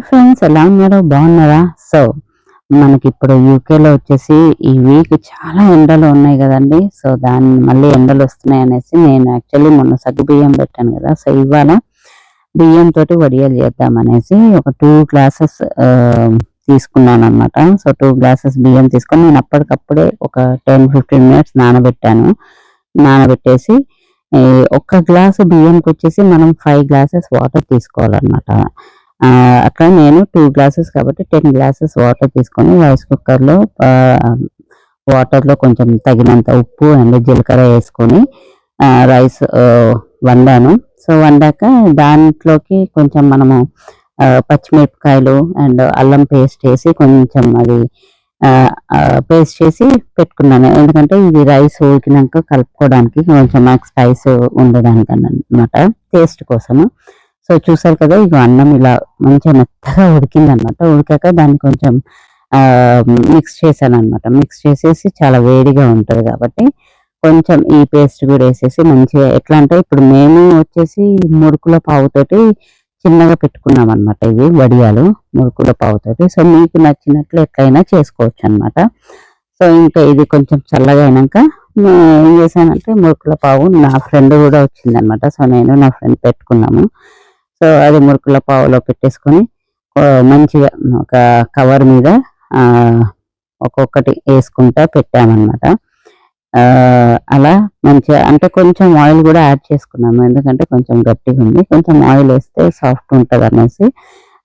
Hi friends ఎలా ఉన్నారు? బాగున్నారా? సో మనకి ఇప్పుడు యూకేలో వచ్చేసి ఈ వీక్ చాలా ఎండలు ఉన్నాయి కదండి. సో దాన్ని మళ్ళీ ఎండలు వస్తున్నాయి అనేసి నేను యాక్చువల్లీ మొన్న సగ్గు బియ్యం పెట్టాను కదా. సో ఇవాళ బియ్యం తోటి వడియాలు చేద్దాం అనేసి ఒక టూ గ్లాసెస్ తీసుకున్నాను అనమాట సో టూ గ్లాసెస్ బియ్యం తీసుకొని నేను అప్పటికప్పుడే ఒక టెన్ ఫిఫ్టీన్ మినిట్స్ నానబెట్టాను. నానబెట్టేసి ఒక్క గ్లాసు బియ్యంకి వచ్చేసి మనం ఫైవ్ గ్లాసెస్ వాటర్ తీసుకోవాలన్నమాట. అక్కడ నేను టూ గ్లాసెస్ కాబట్టి టెన్ గ్లాసెస్ వాటర్ తీసుకొని రైస్ కుక్కర్లో వాటర్లో కొంచెం తగినంత ఉప్పు అండ్ జీలకర్ర వేసుకొని రైస్ వండాను. సో వండాక దాంట్లోకి కొంచెం మనము పచ్చిమిరపకాయలు అండ్ అల్లం పేస్ట్ వేసి కొంచెం అది పేస్ట్ చేసి పెట్టుకున్నాను. ఎందుకంటే ఇది రైస్ ఉడికినాక కలుపుకోవడానికి కొంచెం నాకు స్పైస్ ఉండడానికి అన్నమాట టేస్ట్ కోసము. సో చూసారు కదా ఇక అన్నం ఇలా మంచిగా మెత్తగా ఉడికింది అనమాట ఉడికాక దాన్ని కొంచెం మిక్స్ చేశాను అనమాట మిక్స్ చేసేసి చాలా వేడిగా ఉంటుంది కాబట్టి కొంచెం ఈ పేస్ట్ కూడా వేసేసి మంచిగా ఎట్లా అంటే ఇప్పుడు మేము వచ్చేసి మురుకుల పావుతోటి చిన్నగా పెట్టుకున్నాం అనమాట ఇవి వడియాలు మురుకుల పావుతోటి సో మీకు నచ్చినట్లు ఎట్లయినా చేసుకోవచ్చు అనమాట సో ఇంకా ఇది కొంచెం చల్లగా అయినాక ఏం చేశానంటే మురుకుల పావు నా ఫ్రెండ్ కూడా వచ్చిందనమాట. సో నేను నా ఫ్రెండ్ పెట్టుకున్నాము. సో అది మురుకుల పావులో పెట్టేసుకొని మంచిగా ఒక కవర్ మీద ఒక్కొక్కటి వేసుకుంటా పెట్టామన్నమాట. అలా మంచిగా అంటే కొంచెం ఆయిల్ కూడా యాడ్ చేసుకున్నాము. ఎందుకంటే కొంచెం గట్టిగా ఉంది. కొంచెం ఆయిల్ వేస్తే సాఫ్ట్ ఉంటుంది అనేసి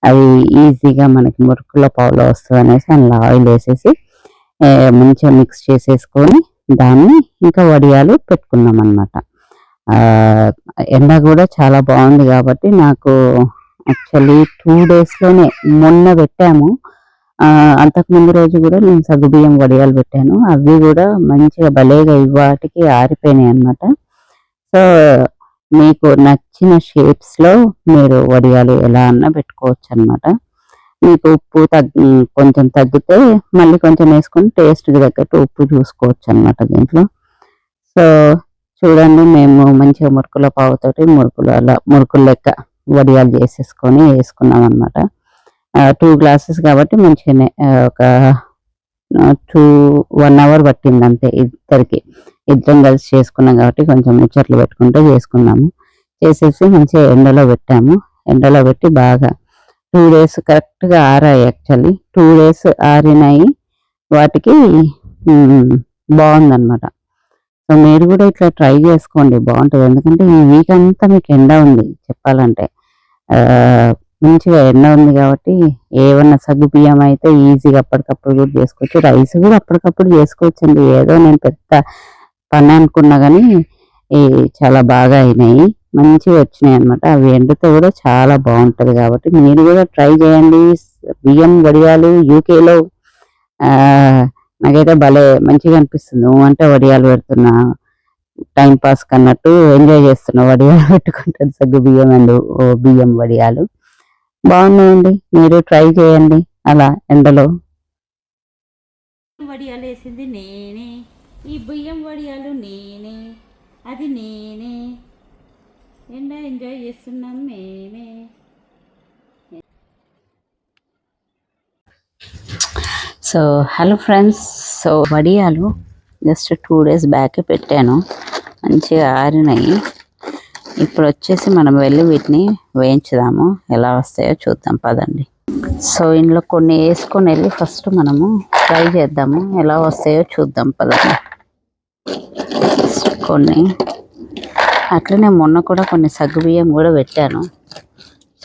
అవి ఈజీగా మనకి మురుకుల పావులో వస్తుంది అనేసి అందులో ఆయిల్ వేసేసి మంచిగా మిక్స్ చేసేసుకొని దాన్ని ఇంకా వడియాలు పెట్టుకున్నాం అనమాట ఎండ కూడా చాలా బాగుంది కాబట్టి నాకు యాక్చువల్లీ టూ డేస్లోనే మొన్న పెట్టాము. అంతకుముందు రోజు కూడా నేను సగ్గుబియ్యం వడియాలు పెట్టాను. అవి కూడా మంచిగా భలేగా ఇవాటికి ఆరిపోయినాయి అన్నమాట. సో మీకు నచ్చిన షేప్స్లో మీరు వడియాలు ఎలా అన్నా పెట్టుకోవచ్చు అన్నమాట. మీకు ఉప్పు తగ్గి కొంచెం తగ్గితే మళ్ళీ కొంచెం వేసుకొని టేస్ట్ తగ్గట్టు ఉప్పు చూసుకోవచ్చు అన్నమాట దీంట్లో. సో చూడండి మేము మంచిగా మురుకుల పావుతోటి మురుకులు అలా మురుకులు లెక్క వడియాలు చేసేసుకొని వేసుకున్నాం అనమాట టూ గ్లాసెస్ కాబట్టి మంచిగానే ఒక టూ వన్ అవర్ పట్టింది అంతే ఇద్దరికి. ఇద్దరం కలిసి చేసుకున్నాం కాబట్టి కొంచెం ముచ్చట్లు పెట్టుకుంటూ చేసుకున్నాము. చేసేసి మంచిగా ఎండలో పెట్టాము. ఎండలో పెట్టి బాగా టూ డేస్ కరెక్ట్గా ఆరాయి యాక్చువల్లీ టూ డేస్ ఆరినాయి. వాటికి బాగుందనమాట బాగుందన్నమాట. సో మీరు కూడా ఇట్లా ట్రై చేసుకోండి బాగుంటుంది. ఎందుకంటే ఈ వీక్ అంతా మీకు ఎండ ఉంది చెప్పాలంటే. మంచిగా ఎండ ఉంది కాబట్టి ఏమన్నా సగ్గు బియ్యం అయితే ఈజీగా అప్పటికప్పుడు కూడా చేసుకోవచ్చు. రైస్ కూడా అప్పటికప్పుడు చేసుకోవచ్చు అండి ఏదో నేను పెద్ద పని అనుకున్నా కానీ చాలా బాగా అయినాయి. మంచిగా వచ్చినాయి అన్నమాట. అవి ఎండితే కూడా చాలా బాగుంటుంది కాబట్టి మీరు కూడా ట్రై చేయండి. బియ్యం గడియాలు యూకేలో నాకైతే భలే మంచిగా అనిపిస్తుంది. నువ్వు అంటే వడియాలు పెడుతున్నా టైం పాస్ కన్నట్టు ఎంజాయ్ చేస్తున్నా వడియాలు పెట్టుకుంటాను సగ్గు బియ్యం అండ్ ఓ బియ్యం వడియాలు. బాగున్నాయండి. మీరు ట్రై చేయండి. అలా ఎండలో. వడియాలు వేసింది నేనే. ఈ బియ్యం వడియాలు నేనే. అది నేనే. ఎండ ఎంజాయ్ చేస్తున్నాం మేమే. సో హలో ఫ్రెండ్స్ సో వడియాలు జస్ట్ టూ డేస్ బ్యాక్ పెట్టాను. మంచిగా ఆరినాయి. ఇప్పుడు వచ్చేసి మనం వెళ్ళి వీటిని వేయించుదాము. ఎలా వస్తాయో చూద్దాం పదండి. సో ఇందులో కొన్ని వేసుకొని వెళ్ళి ఫస్ట్ మనము ట్రై చేద్దాము. ఎలా వస్తాయో చూద్దాం పదండి. కొన్ని. అట్లనే మొన్న కూడా కొన్ని సగ్గు బియ్యం కూడా పెట్టాను.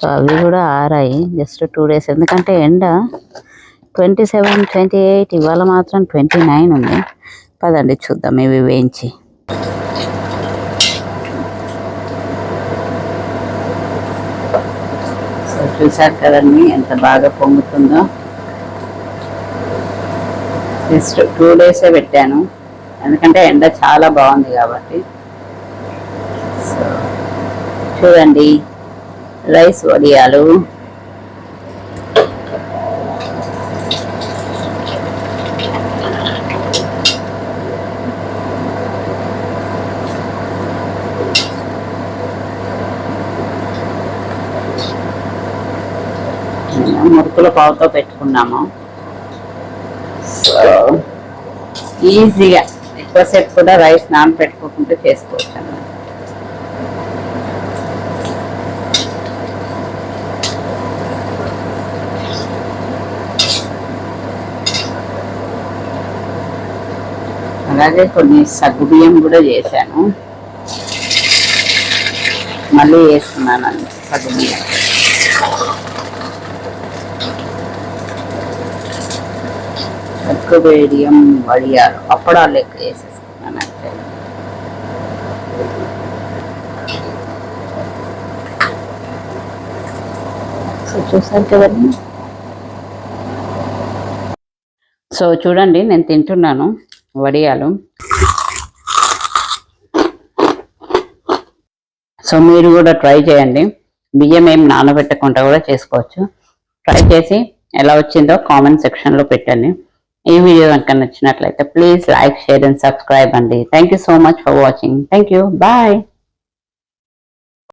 సో అవి కూడా ఆరాయి. జస్ట్ టూ డేస్ ఎందుకంటే ఎండ ట్వంటీ సెవెన్ ట్వంటీ ఎయిట్ ఇవాళ మాత్రం ట్వంటీ నైన్ ఉంది. పదండి చూద్దాం ఇవి వేయించి. చూసారు కదండి ఎంత బాగా పొంగుతుందో. జస్ట్ టూ డేసే పెట్టాను. ఎందుకంటే ఎండ చాలా బాగుంది కాబట్టి. సో చూడండి రైస్ వడియాలు. మురుకుల పావుతో పెట్టుకున్నాము. సో ఈజీగా ఎక్కువసేపు కూడా రైస్ నానబెట్టుకోకుండా చేసుకోవచ్చు అన్నమాట అలాగే కొన్ని సగ్గుబియ్యం కూడా చేశాను. మళ్ళీ వేసుకున్నాను సగ్గుబియ్యం. వడియాలు అప్పడాలు లెక్క వేసేసుకున్నాను అంటే సో చూసారు కదండి. సో చూడండి నేను తింటున్నాను వడియాలు. సో మీరు కూడా ట్రై చేయండి. బియ్యం ఏం నానబెట్టకుండా కూడా చేసుకోవచ్చు. ట్రై చేసి ఎలా వచ్చిందో కామెంట్ సెక్షన్లో పెట్టండి. ఈ వీడియో కనుక నచ్చినట్లయితే please like share and. Subscribe అండి thank so much for watching thank bye